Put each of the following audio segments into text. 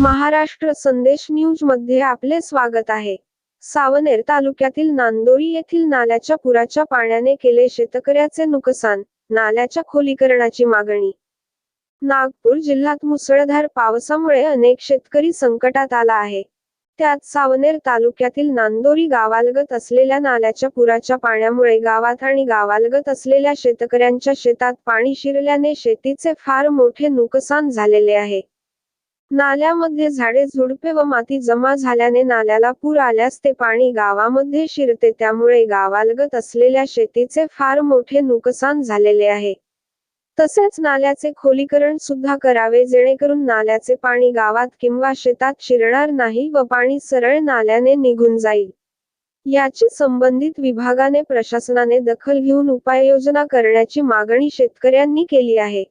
महाराष्ट्र संदेश न्यूजमध्ये आपले स्वागत आहे. सावनेर तालुक्यातील नांदोरी येथील नाल्याच्या पुराच्या पाण्याने केले शेतकऱ्याचे नुकसान नाल्याच्या खोलीकरणाची मागणी. नागपूर जिल्ह्यात मुसळधार पावसामुळे अनेक शेतकरी संकटात आला आहे. त्यात सावनेर तालुक्यातील नांदोरी गावालगत असलेल्या नाल्याच्या पुराच्या पाण्यामुळे गावात आणि गावालगत असलेल्या शेतकऱ्यांच्या शेतात पाणी शिरल्याने शेतीचे फार मोठे नुकसान झालेले आहे. नाल्यामध्ये झाडे झुडपे व माती जमा झाल्याने नाल्याला पूर आल्यास ते पाणी गावामध्ये शिरते. त्यामुळे गावालगत असलेल्या शेतीचे फार मोठे नुकसान झालेले आहे. तसेच नाल्याचे खोलीकरण सुद्धा करावे जेणेकरून नाल्याचे पाणी गावात किंवा शेतात शिरणार नाही व पाणी सरळ नाल्याने निघून जाईल. याची संबंधित विभागाने प्रशासनाने दखल घेऊन उपाययोजना करण्याची मागणी शेतकऱ्यांनी केली आहे.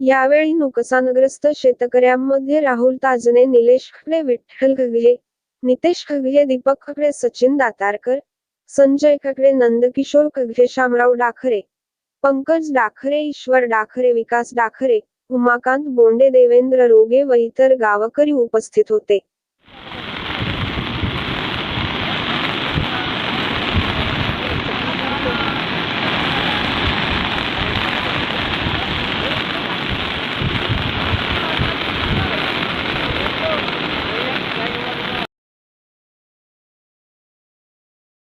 यावेळी नुकसानग्रस्त शेतकऱ्यांमध्ये राहुल ताजने निलेश खडे विठ्ठल खगळे नितेश खगळे दीपक खगळे सचिन दातारकर संजय खगळे नंदकिशोर खगळे शामराव डाखरे पंकज डाखरे ईश्वर डाखरे विकास डाखरे उमाकांत बोंडे देवेंद्र रोगे व इतर गावकरी उपस्थित होते.